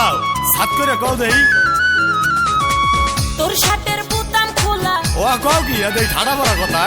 পোলাও সাত করে কও দেই। তোর শার্টের বুতাম খোলা। ও কও কি দেই ঠাড়া ভরা কথা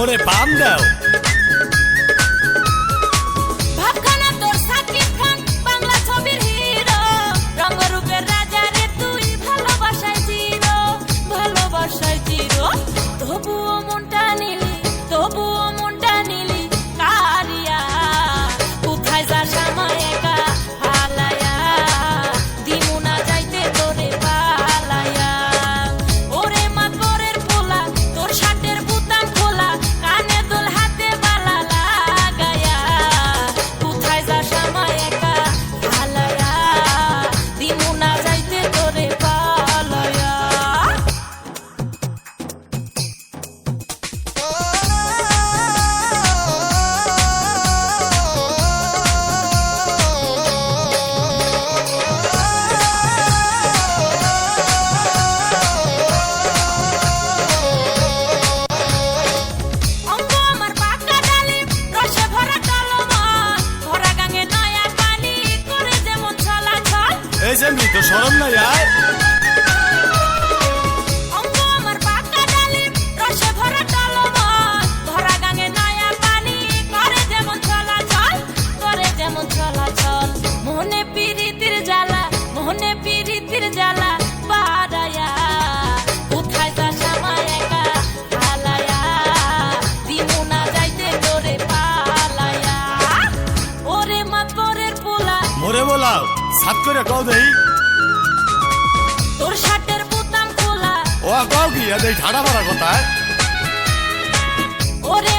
করে পাম দাও। మీతో సొరం ওরে বলাও সাত করে কও দেই। তোর শার্টের বোতাম খোলা। ও কও কি এই ঝাড়া ভরা কথা ওরে